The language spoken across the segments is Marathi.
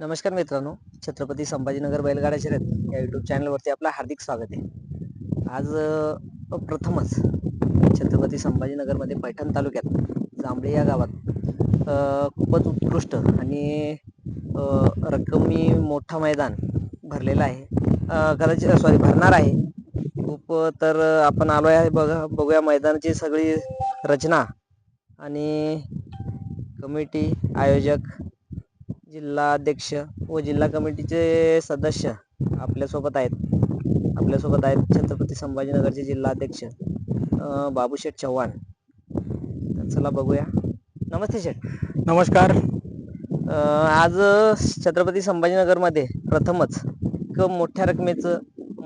नमस्कार मित्रांनो छत्रपती संभाजीनगर बैलगाडा शर्यत या युट्यूब चॅनलवरती आपलं हार्दिक स्वागत आहे. आज प्रथमच छत्रपती संभाजीनगरमध्ये पैठण तालुक्यात जांभळे या गावात खूपच उत्कृष्ट आणि रक्कमी मोठा मैदान भरलेला आहे. कदाचित सॉरी भरणार आहे. खूप तर आपण आलो आहे बघा बघूया मैदानाची सगळी रचना आणि कमिटी आयोजक जिल्हा अध्यक्ष व जिल्हा कमिटीचे सदस्य आपल्यासोबत आहेत. आपल्यासोबत आहेत छत्रपती संभाजीनगरचे जिल्हा अध्यक्ष अं, बाबूशेठ चव्हाण. तर चला बघूया. नमस्ते शेठ. नमस्कार. अं, आज छत्रपती संभाजीनगरमध्ये प्रथमच एक मोठ्या रकमेचं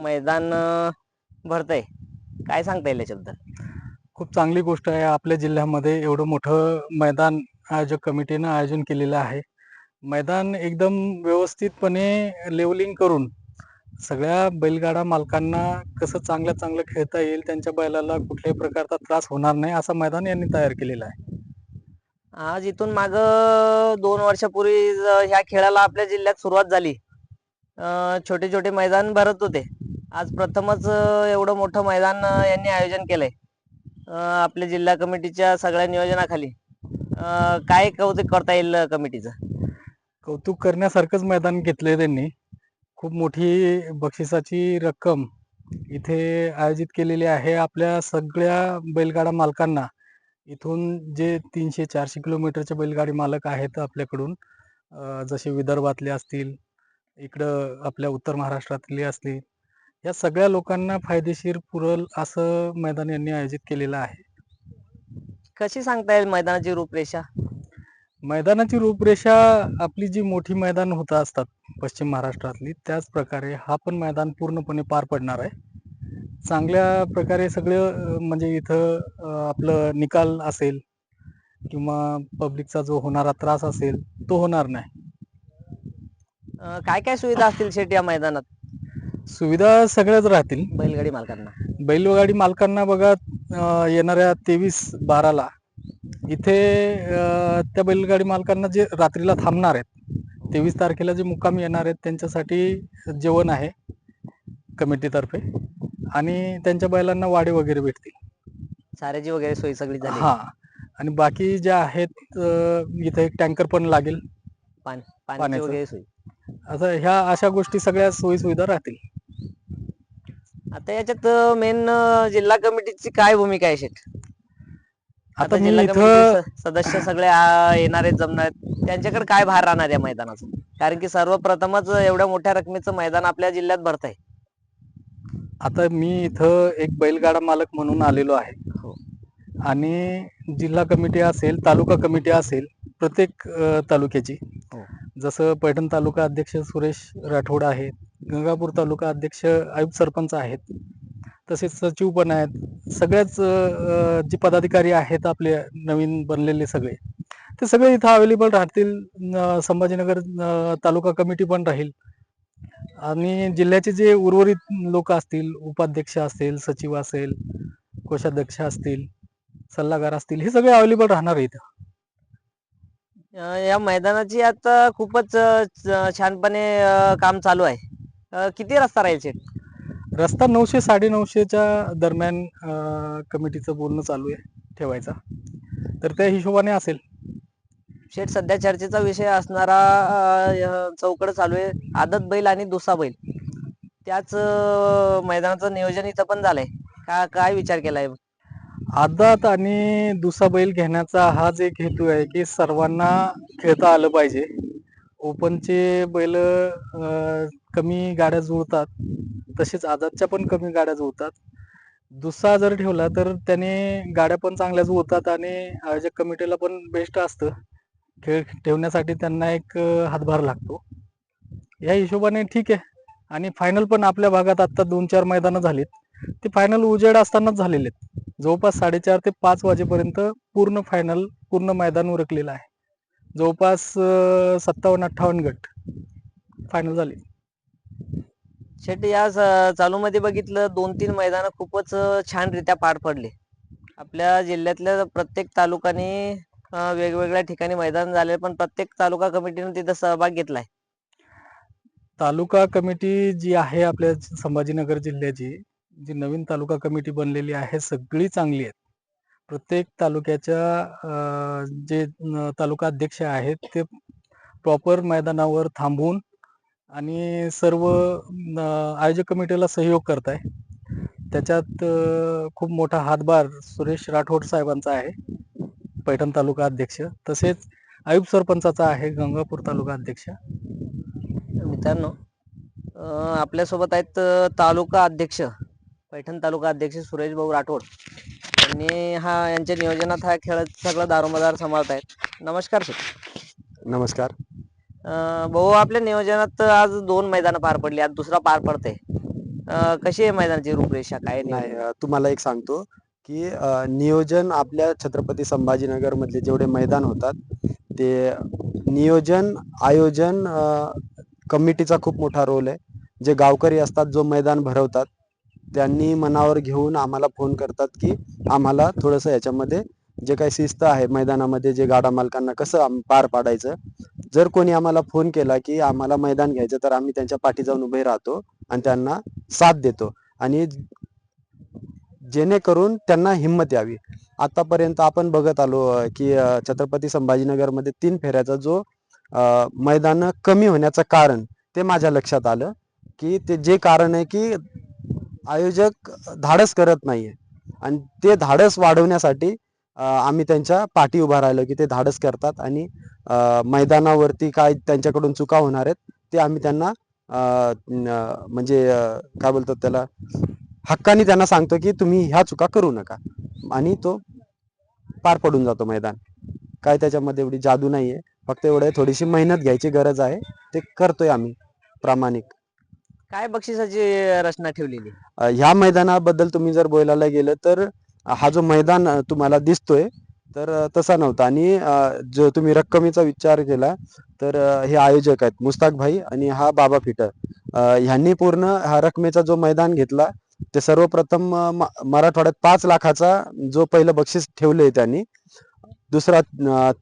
मैदान अं, भरतंय. काय सांगता येईल याच्याबद्दल? खूप चांगली गोष्ट आहे. आपल्या जिल्ह्यामध्ये एवढं मोठं मैदान आयोजक कमिटीनं आयोजन केलेलं आहे. मैदान एकदम व्यवस्थितपणे लेवलिंग करून सगळ्या बैलगाडा मालकांना कसं चांगल्या चांगलं खेळता येईल त्यांच्या बैलाला कुठल्याही प्रकारचा त्रास होणार नाही असं मैदान यांनी तयार केलेलं आहे. आज इथून माग दोन वर्षापूर्वी ह्या खेळाला आपल्या जिल्ह्यात सुरुवात झाली. छोटे छोटे मैदान भरत होते. आज प्रथमच एवढं मोठं मैदान यांनी आयोजन केलंय. आपल्या जिल्हा कमिटीच्या सगळ्या नियोजनाखाली. काय कौतुक करता येईल कमिटीचं? कौतुक करण्यासारखंच मैदान घेतलंय त्यांनी. खूप मोठी बक्षिसाची रक्कम इथे आयोजित केलेली आहे आपल्या सगळ्या बैलगाडा मालकांना. इथून जे तीनशे चारशे किलोमीटरचे बैलगाडी मालक आहेत आपल्याकडून जसे विदर्भातले असतील इकडं आपल्या उत्तर महाराष्ट्रातले असतील या सगळ्या लोकांना फायदेशीर पुरल असं मैदान यांनी आयोजित केलेलं आहे. कशी सांगता येईल मैदानाची रूपरेषा? मैदानाची रूपरेषा आपली जी मोठी मैदान होत असतात पश्चिम महाराष्ट्रातली त्याच प्रकारे हा पण मैदान पूर्णपणे पार पडणार आहे. चांगल्या प्रकारे सगळं म्हणजे इथं आपलं निकाल असेल किंवा पब्लिकचा जो होणारा त्रास असेल तो होणार नाही. काय काय सुविधा असतील शेट या मैदानात? सुविधा सगळ्याच राहतील. बैलगाडी मालकांना. बैलगाडी मालकांना बघा येणाऱ्या तेवीस बाराला इथे त्या बैलगाडी मालकांना जे रात्रीला थांबणार आहेत तेवीस तारखेला जे मुक्कामी येणार आहेत त्यांच्यासाठी जेवण आहे कमिटीतर्फे आणि त्यांच्या बैलांना वाडे वगैरे भेटतील. चाऱ्याची वगैरे सोय सगळी झाली. हा. आणि बाकी ज्या आहेत इथे एक टँकर पण लागेल. पाणी पाण्याचं. वगैरे सोय. असं ह्या अशा गोष्टी सगळ्या सोयी सुविधा राहतील. आता याच्यात मेन जिल्हा कमिटीची काय भूमिका आहे शेठ? आता मी जिल्हा इथं कमिटीचे स- सदस्य सगळे आ, येणार आहेत जमणार आहेत. त्यांच्याकडे काय भार राहणार या मैदानाचा? कारण की सर्वप्रथमच एवढ्या मोठ्या रकमेचं मैदान आपल्या जिल्ह्यात भरत आहे आता मी इथं एक बैलगाडा मालक म्हणून आलेलो आहे. हो. आणि जिल्हा कमिटी असेल तालुका कमिटी असेल प्रत्येक अ, तालुक्याची. हो. जसं पैठण तालुका अध्यक्ष सुरेश राठोड आहेत गंगापूर तालुका अध्यक्ष आयुक्त सरपंच आहेत तसेच सचिव पण आहेत. सगळ्याच जे पदाधिकारी आहेत आपले नवीन बनलेले सगळे ते सगळे इथं अवेलेबल राहतील. संभाजीनगर तालुका कमिटी पण राहील. आणि जिल्ह्याचे जे उर्वरित लोक असतील उपाध्यक्ष असतील सचिव असेल कोषाध्यक्ष असतील सल्लागार असतील हे सगळे अवेलेबल राहणार इथं. या मैदानाची आता खूपच छानपणे काम चालू आहे. किती रस्ता राहील शेठ? रस्ता नऊशे साडे नऊशेच्या दरम्यान कमिटीचं बोलणं चालू आहे ठेवायचा. तर त्या हिशोबाने असेल. शेठ सध्या चर्चेचा विषय असणारा अं, चौकड चालू आहे. आदत बैल आणि दुसरा बैल. त्याच अं, मैदानाचं नियोजन इथं पण झालंय. का काय विचार केलाय? आदात आणि दुसरा बैल घेण्याचा हाच एक हेतू आहे की सर्वांना खेळता आलं पाहिजे. ओपनचे बैल अं, कमी गाड्या जुळतात. तसेच आझादच्या पण कमी गाड्या होतात. दुसरा जर ठेवला तर त्याने गाड्या पण चांगल्याच होतात आणि आयोजक कमिटीला पण बेस्ट असतं. खेळ ठेवण्यासाठी त्यांना एक हातभार लागतो. या हिशोबाने ठीक आहे. आणि फायनल पण आपल्या भागात आता दोन चार मैदानं झालीत. ते फायनल उजेड असतानाच झालेले आहेत. जवळपास साडेचार ते पाच वाजेपर्यंत पूर्ण फायनल पूर्ण मैदान उरकलेलं आहे. जवळपास सत्तावन्न अठ्ठावन्न गट फायनल झाले. शेट या चालू चालूमध्ये बघितलं दोन तीन मैदान खूपच छान रित्या पार पडले. आपल्या जिल्ह्यातल्या प्रत्येक तालुकानी वेगवेगळ्या ठिकाणी मैदान झाले पण प्रत्येक तालुका कमिटीने तिथं सहभाग घेतलाय. तालुका कमिटी जी आहे आपल्या संभाजीनगर जिल्ह्याची जी नवीन तालुका कमिटी बनलेली आहे सगळी चांगली आहेत. प्रत्येक तालुक्याच्या जे तालुका अध्यक्ष आहेत ते प्रॉपर मैदानावर थांबून आणि सर्व आयोजक कमिटीला सहयोग करत आहे त्याच्यात खूप मोठा हातभार सुरेश राठोड साहेबांचा आहे पैठण तालुका अध्यक्ष. तसेच आयुब सरपंचाचा आहे गंगापूर तालुका अध्यक्ष. मित्रांनो आपल्यासोबत आहेत तालुका अध्यक्ष पैठण तालुका अध्यक्ष सुरेश भाऊ राठोड. यांनी हा यांच्या नियोजनात हा खेळ सगळा दारोमदार सांभाळत आहेत नमस्कार सर. नमस्कार. भाऊ आपल्या नियोजनात आज दोन मैदानं पार पडली आज दुसरा पार पडते कशी आहे मैदानाची रूपरेषा? काय नाही तुम्हाला एक सांगतो की नियोजन आपल्या छत्रपती संभाजीनगर मधले जेवढे मैदान होतात ते नियोजन आयोजन कमिटीचा खूप मोठा रोल आहे. जे गावकरी असतात जो मैदान भरवतात त्यांनी मनावर घेऊन आम्हाला फोन करतात की आम्हाला थोडंसं याच्यामध्ये जे काही शिस्त आहे मैदानामध्ये जे गाडा मालकांना कसं पार पाडायचं? जर कोणी आम्हाला फोन केला की आम्हाला मैदान घ्यायचं तर आम्ही त्यांच्या पाठी जाऊन उभे राहतो आणि त्यांना साथ देतो. आणि जेणेकरून त्यांना हिंमत यावी. आतापर्यंत आपण बघत आलो की छत्रपती संभाजीनगरमध्ये तीन फेऱ्याचा जो मैदान कमी होण्याचं कारण ते माझ्या लक्षात आलं की ते जे कारण आहे की आयोजक धाडस करत नाहीये. आणि ते धाडस वाढवण्यासाठी आम्ही त्यांच्या पाठी उभा राहिलो की ते धाडस करतात आणि मैदानावरती काय त्यांच्याकडून चुका होणार आहेत ते आम्ही त्यांना म्हणजे काय बोलतात त्याला हक्काने त्यांना सांगतो की तुम्ही ह्या चुका करू नका. आणि तो पार पडून जातो मैदान. काय त्याच्यामध्ये एवढी जादू नाहीये. फक्त एवढं थोडीशी मेहनत घ्यायची गरज आहे. ते करतोय आम्ही प्रामाणिक. काय बक्षिसाची रचना ठेवलेली? ह्या मैदानाबद्दल तुम्ही जर बोलायला गेलं तर हा जो मैदान तुम्हाला दिसतोय तर तसा नव्हता. आणि जो तुम्ही रक्कमेचा विचार केला तर हे आयोजक आहेत मुस्ताक भाई आणि हा बाबा फिटर. ह्यांनी पूर्ण हा रकमेचा जो मैदान घेतला ते सर्वप्रथम मराठवाड्यात पाच लाखाचा जो पहिलं बक्षीस ठेवले त्यांनी दुसरा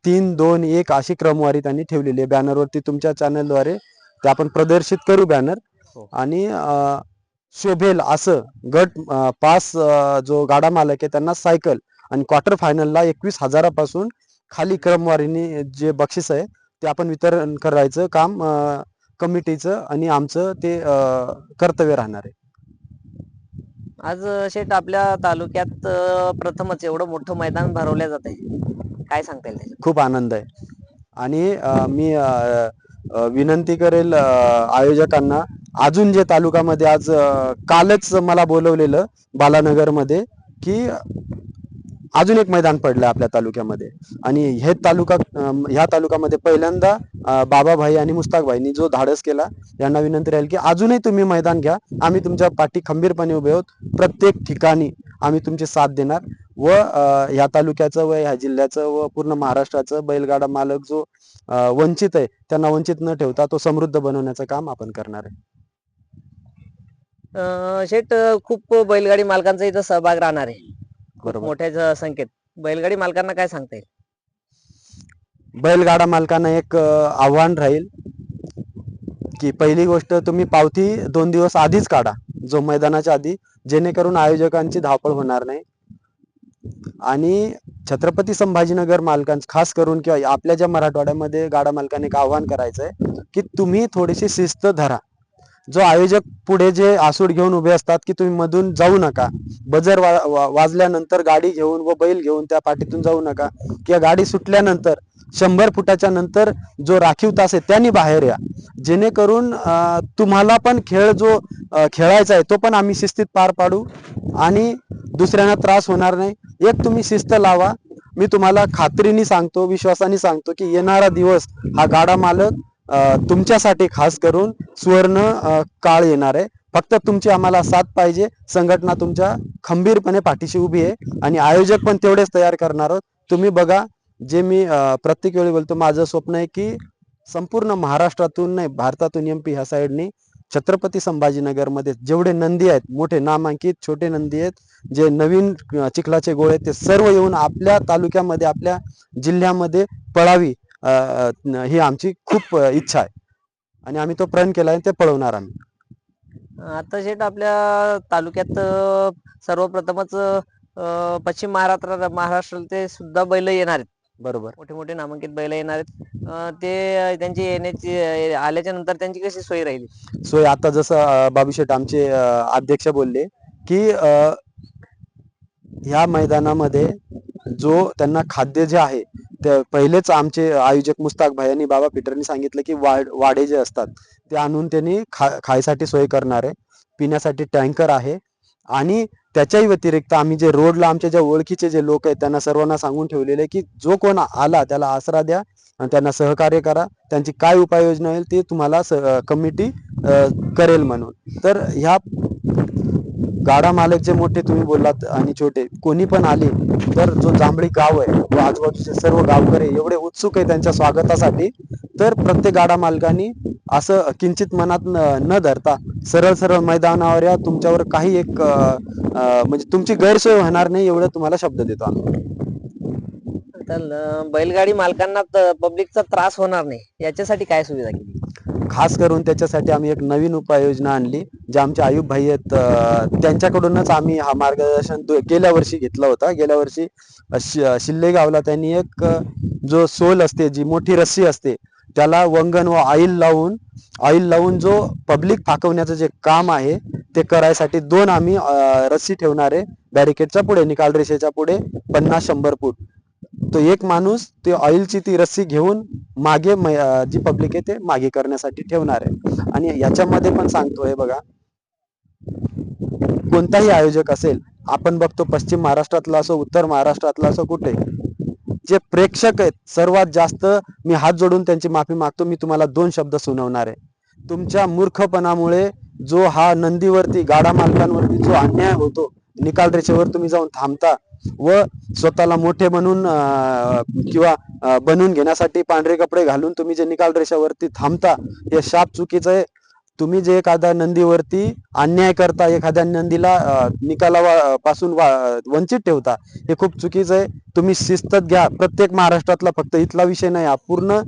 तीन दोन एक अशी क्रमवारी त्यांनी ठेवलेली आहे. बॅनरवरती तुमच्या चॅनलद्वारे ते आपण प्रदर्शित करू बॅनर हो. आणि शोभेल असं गट पास जो गाडा मालक आहे त्यांना सायकल आणि क्वार्टर फायनलला एकवीस हजारापासून खाली क्रमवारीने जे बक्षीस आहे ते आपण वितरण करायचं काम कमिटीचं आणि आमचं ते कर्तव्य राहणार आहे. आज शेठ आपल्या तालुक्यात प्रथमच एवढं मोठं मैदान भरवल्या जात आहे काय सांगता येईल? खूप आनंद आहे. आणि मी विनंती करेल आयोजकांना अजून जे तालुकामध्ये आज कालच मला बोलवलेलं बालानगरमध्ये की अजून एक मैदान पडलं आपल्या तालुक्यामध्ये. आणि हे तालुका ह्या तालुक्यामध्ये पहिल्यांदा बाबाभाई आणि मुस्ताकभाईंनी जो धाडस केला यांना विनंती राहील की अजूनही तुम्ही मैदान घ्या. आम्ही तुमच्या पाठी खंबीरपणे उभे आहोत. प्रत्येक ठिकाणी आम्ही तुमची साथ देणार व ह्या तालुक्याचं व ह्या जिल्ह्याचं व पूर्ण महाराष्ट्राचं बैलगाडा मालक जो वंचित आहे त्यांना वंचित न ठेवता तो समृद्ध बनवण्याचं काम आपण करणार आहे. अं, खूप बैलगाडी मालकांचा इथं सहभाग राहणार आहे. खूप बरोबर. मोठ्या संख्येत. बैलगाडी मालकांना काय सांगता येईल? बैलगाडा मालकांना एक अ, आव्हान राहील की पहिली गोष्ट तुम्ही पावती दोन दिवस आधीच काढा जो मैदानाच्या आधी जेणेकरून आयोजकांची धावपळ होणार नाही. आणि छत्रपती संभाजीनगर मालकां खास करून किंवा आपल्या ज्या मराठवाड्यामध्ये गाडा मालकाने एक आव्हान करायचं आहे की तुम्ही थोडीशी शिस्त धरा. जो आयोजक पुढे जे आसूड घेऊन उभे असतात की तुम्ही मधून जाऊ नका. बजर वा, वा, वाजल्यानंतर गाडी घेऊन व बैल घेऊन त्या पाठीतून जाऊ नका. किंवा गाडी सुटल्यानंतर शंभर फुटाच्या नंतर जो राखीव तास आहे त्यांनी बाहेर या. जेणेकरून तुम्हाला पण खेळ जो खेळायचा आहे तो पण आम्ही शिस्तीत पार पाडू आणि दुसऱ्यांना त्रास होणार नाही. एक तुम्ही शिस्त लावा. मी तुम्हाला खात्रीने सांगतो विश्वासाने सांगतो की येणारा दिवस हा गाडा मालक तुमच्यासाठी खास करून सुवर्ण काळ येणार आहे. फक्त तुमची आम्हाला साथ पाहिजे. संघटना तुमच्या खंबीरपणे पाठीशी उभी आहे. आणि आयोजक पण तेवढेच तयार करणार आहोत. तुम्ही बघा जे मी प्रत्येक वेळी बोलतो माझं स्वप्न आहे की संपूर्ण महाराष्ट्रातून नाही भारतातून एम पी ह्या साईडनी छत्रपती संभाजीनगरमध्ये जेवढे नंदी आहेत मोठे नामांकित छोटे नंदी आहेत जे नवीन चिखलाचे गोळे आहेत ते सर्व येऊन आपल्या तालुक्यामध्ये आपल्या जिल्ह्यामध्ये पळावी. ही आमची खूप इच्छा आहे. आणि आम्ही तो प्रण केलाय ते पळवणार आम्ही. आता शेठ आपल्या तालुक्यात सर्वप्रथमच पश्चिम महाराष्ट्र महाराष्ट्रातले सुद्धा बैल येणार आहेत. बरोबर. मोठे मोठे नामांकित बैल येणार आहेत. ते त्यांची येण्याची आल्याच्यानंतर त्यांची कशी सोय राहील? सोय आता जसं अं, बाबूशेठ आमचे अध्यक्ष बोलले की ह्या मैदानामध्ये जो त्यांना खाद्य जे आहे त्या पहिलेच आमचे आयोजक मुस्ताक भाई आणि बाबा पीटरनी सांगितलं की वाड वाडे जे असतात ते आणून त्यांनी खा खायसाठी सोय करणार आहे. पिण्यासाठी टँकर आहे. आणि त्याच्याही व्यतिरिक्त आम्ही जे रोडला आमच्या ज्या ओळखीचे जे लोक आहेत त्यांना सर्वांना सांगून ठेवलेले आहे की जो कोण आला त्याला आसरा द्या आणि त्यांना सहकार्य करा. त्यांची काय उपाययोजना होईल ते तुम्हाला कमिटी करेल म्हणून. तर ह्या गाडा मालक जे मोठे तुम्ही बोललात आणि छोटे कोणी पण आले तर जो जांभळी गाव आहे व आजूबाजूचे सर्व गावकरी एवढे उत्सुक आहे त्यांच्या स्वागतासाठी तर प्रत्येक गाडा मालकांनी असं किंचित मनात न न धरता सरळ सरळ मैदानावर या तुमच्यावर काही एक म्हणजे तुमची गैरसोय होणार नाही एवढं तुम्हाला शब्द देतो आम्ही. तर बैलगाडी मालकांना पब्लिकचा त्रास होणार नाही. याच्यासाठी काय सुविधा केली? खास करून त्याच्यासाठी आम्ही एक नवीन उपाययोजना आणली जे आमचे आयुब भाई आहेत त्यांच्याकडूनच आम्ही हा मार्गदर्शन गेल्या वर्षी घेतला होता. गेल्या वर्षी शिल्ले गावला शिल्लेगावला त्यांनी एक जो सोल असते जी मोठी रस्सी असते त्याला वंगण व आईल लावून ऑइल लावून जो पब्लिक फाकवण्याचं जे काम आहे ते करायसाठी दोन आम्ही रस्सी ठेवणारे बॅरिकेडच्या पुढे निकाल रेषेच्या पुढे पन्नास शंभर फूट. तो एक माणूस ते ऑइलची ती रस्सी घेऊन मागे जी पब्लिक आहे ते मागे करण्यासाठी ठेवणार आहे. आणि याच्यामध्ये पण सांगतोय बघा कोणताही आयोजक असेल आपण बघतो पश्चिम महाराष्ट्रातला असो उत्तर महाराष्ट्रातला असो कुठे जे प्रेक्षक आहेत सर्वात जास्त मी हात जोडून त्यांची माफी मागतो मी तुम्हाला दोन शब्द सुनावणार आहे. तुमच्या मूर्खपणामुळे जो हा नंदीवरती गाडा मालकांवरती जो अन्याय होतो निकाल रेषेवर तुम्ही जाऊन थांबता व स्वतःला मोठे म्हणून किंवा बनवून घेण्यासाठी पांढरे कपडे घालून तुम्ही जे निकाल रेषेवरती थांबता हे शाप चुकीचं आहे. तुम्ही जे एखाद्या नंदीवरती अन्याय करता एखाद्या नंदीला निकाला वा- पासून वा- वंचित ठेवता हे खूप चुकीचं आहे. तुम्ही शिस्तत घ्या. प्रत्येक महाराष्ट्रातला फक्त इथला विषय नाही हा पूर्ण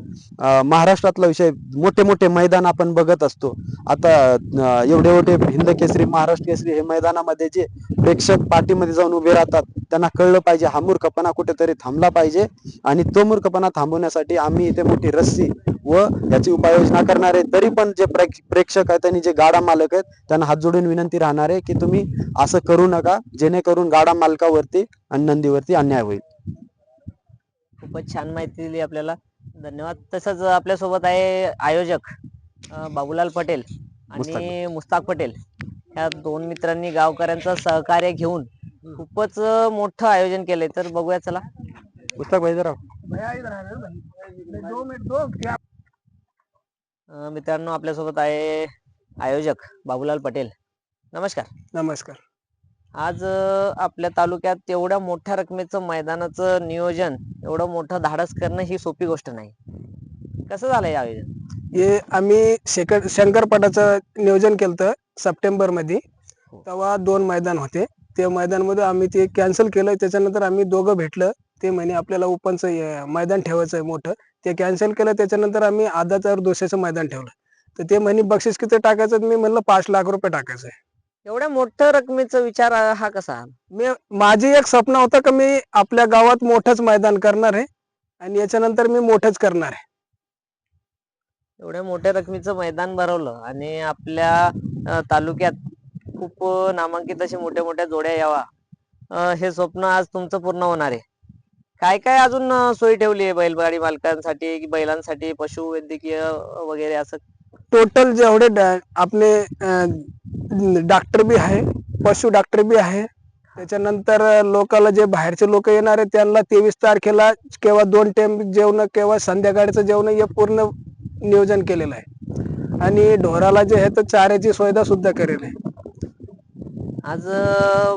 महाराष्ट्रातला विषय. मोठे मोठे मैदान आपण बघत असतो. आता एवढे एवढे हिंद केसरी महाराष्ट्र केसरी हे मैदानामध्ये जे प्रेक्षक पाठीमध्ये जाऊन उभे राहतात त्यांना कळलं पाहिजे हा मूर्खपणा कुठेतरी थांबला पाहिजे आणि तो मूर्खपणा थांबवण्यासाठी आम्ही इथे मोठी रस्सी व याची उपाययोजना करणार आहे. तरी पण जे प्रेक्ष- प्रेक्षक आहेत आणि जे गाडा मालक आहेत त्यांना हात जोडून विनंती राहणार आहे की तुम्ही असं करू नका जेणेकरून गाडा मालकावरती आणि नंदीवरती अन्याय होईल. खूपच छान माहिती दिली आपल्याला. धन्यवाद. तसंच आपल्यासोबत आहे आयोजक बाबूलाल पटेल आणि मुस्ताक पटेल. या दोन मित्रांनी गावकऱ्यांचं सहकार्य घेऊन खूपच मोठं आयोजन केलंय. तर बघूया चला. पुस्तक पाहिजे राव मित्रांनो आपल्यासोबत आहे आयोजक बाबूलाल पटेल. नमस्कार. नमस्कार. आज आपल्या तालुक्यात एवढ्या मोठ्या रकमेचं मैदानाचं नियोजन एवढं मोठं धाडस करणं ही सोपी गोष्ट नाही. कसं झालंय हे आयोजन? हे आम्ही शेकर शंकरपटाचं नियोजन केलं सप्टेंबरमध्ये हो. तेव्हा दोन मैदान होते. ते मैदानमध्ये आम्ही ते कॅन्सल केलं. त्याच्यानंतर आम्ही दोघं भेटलं. ते म्हणे आपल्याला ओपनचं मैदान ठेवायचं आहे मोठं. ते कॅन्सल केलं त्याच्यानंतर आम्ही आधाच्यावर दोषाचं मैदान ठेवलं. तर ते म्हणे बक्षीस किती टाकायचं मी म्हणलं पाच लाख रुपये टाकायचं आहे. एवढ्या मोठ्या रकमेचा विचार हा कसा? मी माझी एक स्वप्न होतं की मी आपल्या गावात मोठंच मैदान करणार आहे आणि याच्यानंतर मी मोठंच करणार आहे. एवढ्या मोठ्या रकमेचं मैदान भरवलं आणि आपल्या अं, तालुक्यात खूप नामांकित अशा मोठ्या मोठ्या जोड्या यावा. अं, हे स्वप्न आज तुमचं पूर्ण होणार आहे. काय काय अजून सोय ठेवली आहे बैलगाडी मालकांसाठी की बैलांसाठी पशुवैद्यकीय वगैरे असं? टोटल जेवढे डा- आपले डॉक्टर बी आहे पशु डॉक्टर बी आहे. त्याच्यानंतर लोकाला जे बाहेरचे लोक येणार आहे त्यांना तेवीस तारखेला केव्हा दोन टाइम जेवण केव्हा संध्याकाळचं जेवण हे पूर्ण नियोजन केलेलं आहे. आणि ढोराला जे आहे तर चाऱ्याची सुविधा सुद्धा करेल आहे. आज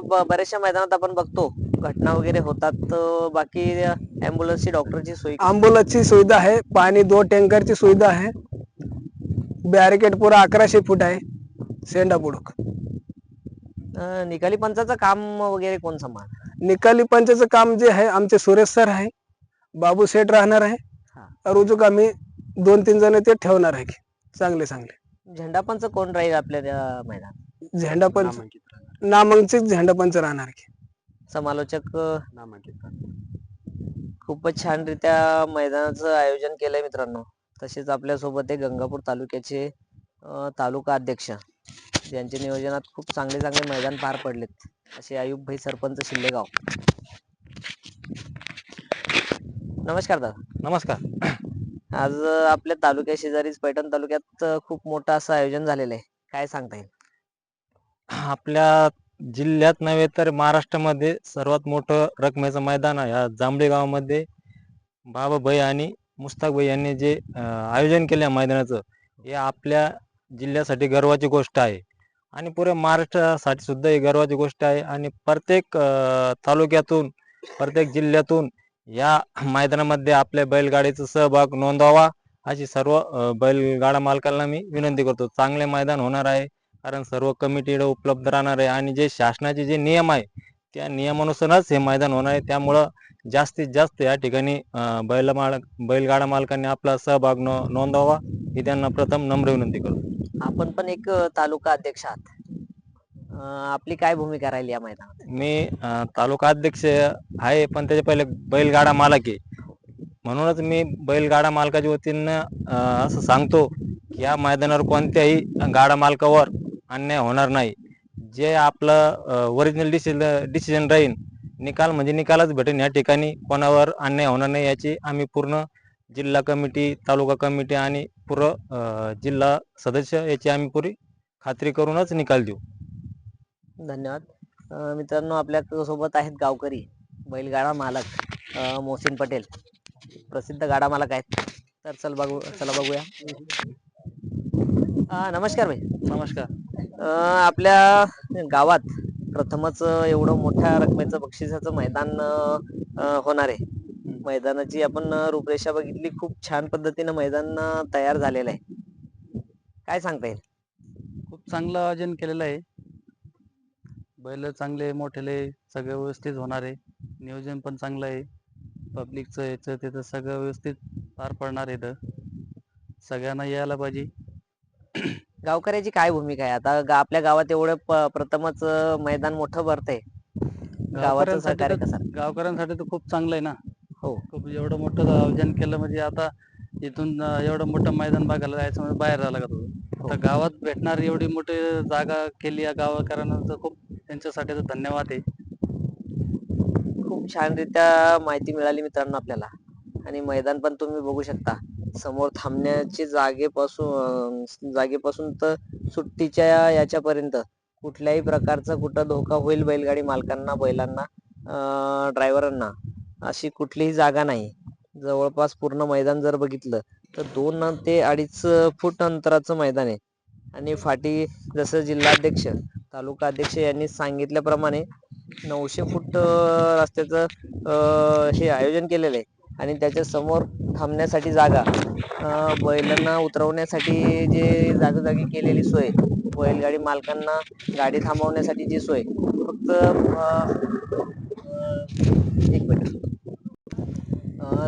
बऱ्याचशा मैदानात आपण बघतो. घटना वगैरे होतात तर बाकी अँब्युलन्सची डॉक्टरची सोय. आंबोलसची सुविधा आहे. पाणी दोन टँकरची सुविधा आहे. बॅरिकेड पुरा अकराशे फूट आहे. सेंडा बुडूक. निकाली पंचाचं काम वगैरे कोण सांभाळ निकाली पंचाचं काम जे आहे आमचे सुरेश सर आहे. बाबू सेठ राहणार आहे. रुजूक आम्ही दोन तीन जण ते ठेवणार आहे. चांगले चांगले. झेंडापंच कोण राहील आपल्या त्या मैदानात? झेंडापंच नामांकित झेंडापंच राहणार की? समालोचक अं, खूपच छानरित्या मैदानाचं आयोजन केलंय मित्रांनो. तसेच आपल्यासोबत आहे गंगापूर तालुक्याचे अं, तालुका अध्यक्ष. यांच्या नियोजनात खूप चांगले चांगले मैदान पार पडलेत. असे अयुब भाई सरपंच शिल्लेगाव नमस्कार दादा. नमस्कार. आज अं, आपल्या तालुक्या शेजारीच पैठण तालुक्यात अं, खूप मोठं असं आयोजन झालेलं आहे. काय सांगता येईल? आपल्या जिल्ह्यात नव्हे तर महाराष्ट्रामध्ये सर्वात मोठं रकमेचं मैदान आहे. ह्या जांभळे गावामध्ये बाबाभाई आणि मुस्ताकभाई यांनी जे अं, आयोजन केलं आहे मैदानाचं हे आपल्या जिल्ह्यासाठी गर्वाची गोष्ट आहे. आणि पुऱ्या महाराष्ट्रासाठी सुद्धा ही गर्वाची गोष्ट आहे. आणि प्रत्येक अं, तालुक्यातून प्रत्येक जिल्ह्यातून या मैदानामध्ये आपल्या बैलगाडीचा सहभाग नोंदवावा अशी सर्व अं, बैलगाडा मालकांना मी विनंती करतो. चांगले मैदान होणार आहे. कारण सर्व कमिटी उपलब्ध राहणार आहे. आणि जे शासनाचे जे नियम आहे त्या नियमानुसारच हे मैदान होणार आहे. त्यामुळं जास्तीत जास्त या ठिकाणी बैल मालक बैलगाडा मालकांनी आपला सहभाग नो नोंदवावा. ही त्यांना प्रथम नम्र विनंती करतो. आपण पण एक तालुका अध्यक्ष आहात. आपली काय भूमिका राहिली या मैदानात? मी तालुका अध्यक्ष आहे पण त्याच्या पहिले बैलगाडा मालक आहे. म्हणूनच मी बैलगाडा मालकाच्या वतीनं असं सांगतो की या मैदानावर कोणत्याही गाडा मालकावर अन्याय होणार नाही. जे आपलं ओरिजिनल डिसिजन डिसिजन राहील निकाल म्हणजे निकालच भेटेल या ठिकाणी कोणावर अन्याय होणार नाही याची आम्ही पूर्ण जिल्हा कमिटी तालुका कमिटी आणि पूर्ण जिल्हा सदस्य याची आम्ही पुरी खात्री करूनच निकाल देऊ. धन्यवाद. मित्रांनो आपल्यासोबत आहेत गावकरी बैलगाडा मालक मोहसिन पटेल. प्रसिद्ध गाडा मालक आहेत. तर चल बघू चला बघूया. नमस्कार भाई. नमस्कार. आपल्या गावात प्रथमच एवढं मोठ्या रकमेचं बक्षिसाचं मैदान होणार आहे. मैदानाची आपण रूपरेषा बघितली. खूप छान पद्धतीनं मैदान तयार झालेलं आहे. काय सांगता येईल? खूप चांगलं आयोजन केलेलं आहे. बैल चांगले मोठेले सगळं व्यवस्थित होणार आहे. नियोजन पण चांगलं आहे. पब्लिकचं याचं त्याचं सगळं व्यवस्थित पार पडणार आहे इथं. सगळ्यांना यायला पाहिजे. गावकऱ्याची काय भूमिका आहे? आता गा- आपल्या गावात एवढं प- प्रथमच अं, मैदान मोठं भरतंय. गावाचं गावकऱ्यांसाठी सहकार्य तर- कसं? गावकऱ्यांसाठी तर खूप चांगलं आहे ना. हो. खूप एवढं मोठं आयोजन केलं म्हणजे आता इथून अं, एवढं मोठं मैदान बघायला जायचं म्हणजे बाहेर जायला लागत होतं. तर गावात भेटणार एवढी मोठी जागा केली या गावकऱ्यांना तर खूप त्यांच्यासाठी तर धन्यवाद आहे. खूप छानरित्या माहिती मिळाली मित्रांनो आपल्याला. आणि मैदान पण तुम्ही बघू शकता. समोर थांबण्याची जागेपासून जागेपासून तर सुट्टीच्या याच्यापर्यंत. कुठल्याही प्रकारचा कुठं धोका होईल बैलगाडी मालकांना बैलांना ड्रायव्हरांना अशी कुठलीही जागा नाही. जवळपास पूर्ण मैदान जर बघितलं तर दोन ते अडीच फूट अंतराचं मैदान आहे. आणि फाटी जसं जिल्हाध्यक्ष तालुका अध्यक्ष यांनी सांगितल्याप्रमाणे नऊशे फूट रस्त्याचं हे आयोजन केलेलं आहे. आणि त्याच्यासमोर थांबण्यासाठी जागा. बैलांना उतरवण्यासाठी जे जागोजागी केलेली सोय बैलगाडी मालकांना गाडी थांबवण्यासाठी जी सोय फक्त एक मिनिट.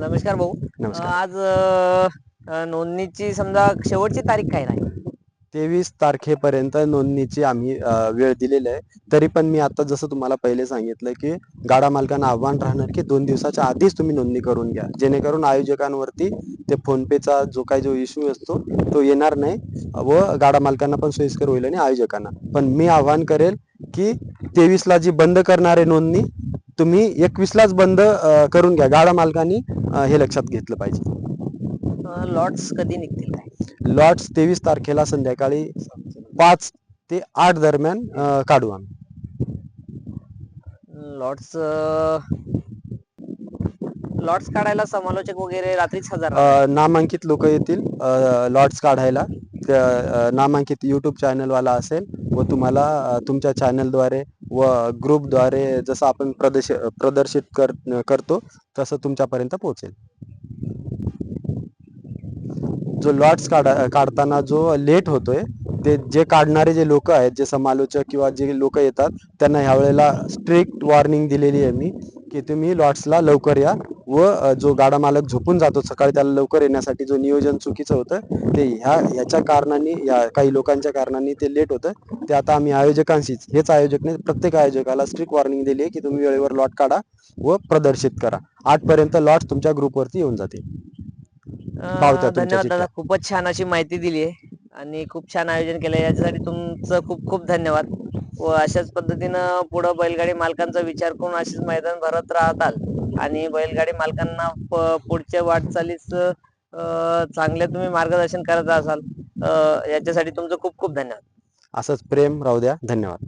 नमस्कार भाऊ. आज नोंदणीची समजा शेवटची तारीख काय राहील तेवीस तारखेपर्यंत नोंदणीची आम्ही वेळ दिलेली आहे. तरी पण मी आता जसं तुम्हाला पहिले सांगितलं की गाडा मालकांना आव्हान राहणार की दोन दिवसाच्या आधीच तुम्ही नोंदणी करून घ्या. जेणेकरून आयोजकांवरती ते फोनपेचा जो काही जो इश्यू असतो तो येणार नाही व गाडा मालकांना पण सोयीस्कर होईल आणि आयोजकांना. पण मी आव्हान करेल की तेवीसला जी बंद करणार आहे नोंदणी तुम्ही एकवीसलाच बंद करून घ्या. गाडा मालकांनी हे लक्षात घेतलं पाहिजे. लॉट्स कधी निघतील काय? लॉट्स तेवीस तारखेला संध्याकाळी पाच ते आठ दरम्यान अ, काढू आम्ही. लॉट्स लॉट्स काढायला समालोचक वगैरे रात्रीच हजार अ, नामांकित लोक येतील लॉट्स काढायला. त्या अ, नामांकित युट्यूब चॅनलवाला असेल व तुम्हाला अ, तुमच्या चॅनलद्वारे व ग्रुपद्वारे जसं आपण प्रदर्श प्रदर्शित कर करतो तसं तुमच्यापर्यंत पोहोचेल. जो लॉट्स काढा काढताना जो लेट होतोय ते जे काढणारे जे लोक आहेत जे समालोचक किंवा जे लोक येतात त्यांना ह्या वेळेला स्ट्रिक्ट वॉर्निंग दिलेली आहे मी की तुम्ही लॉट्सला लवकर या व जो गाडा मालक झोपून जातो सकाळी त्याला लवकर येण्यासाठी जो नियोजन चुकीचं होतं ते ह्या ह्याच्या कारणाने या काही लोकांच्या कारणाने ते लेट होतं. ते आता आम्ही आयोजकांशीच हेच आयोजकने प्रत्येक आयोजकाला स्ट्रिक्ट वॉर्निंग दिली आहे की तुम्ही वेळेवर लॉट काढा व प्रदर्शित करा. आठपर्यंत लॉट्स लॉट तुमच्या ग्रुपवरती येऊन जातील. पावत्या तुमच्या धन्यवाद दादा चिठ्ठ्या. खूपच छान अशी माहिती दिली आहे आणि खूप छान आयोजन केलं याच्यासाठी तुमचं खूप खूप धन्यवाद. व अशाच पद्धतीनं पुढं बैलगाडी मालकांचा विचार करून असेच मैदान भरत राहताल आणि बैलगाडी मालकांना प- पुढच्या वाटचालीस अं, चांगले तुम्ही मार्गदर्शन करत असाल अं, याच्यासाठी तुमचं खूप खूप धन्यवाद. असंच प्रेम राहू द्या. धन्यवाद.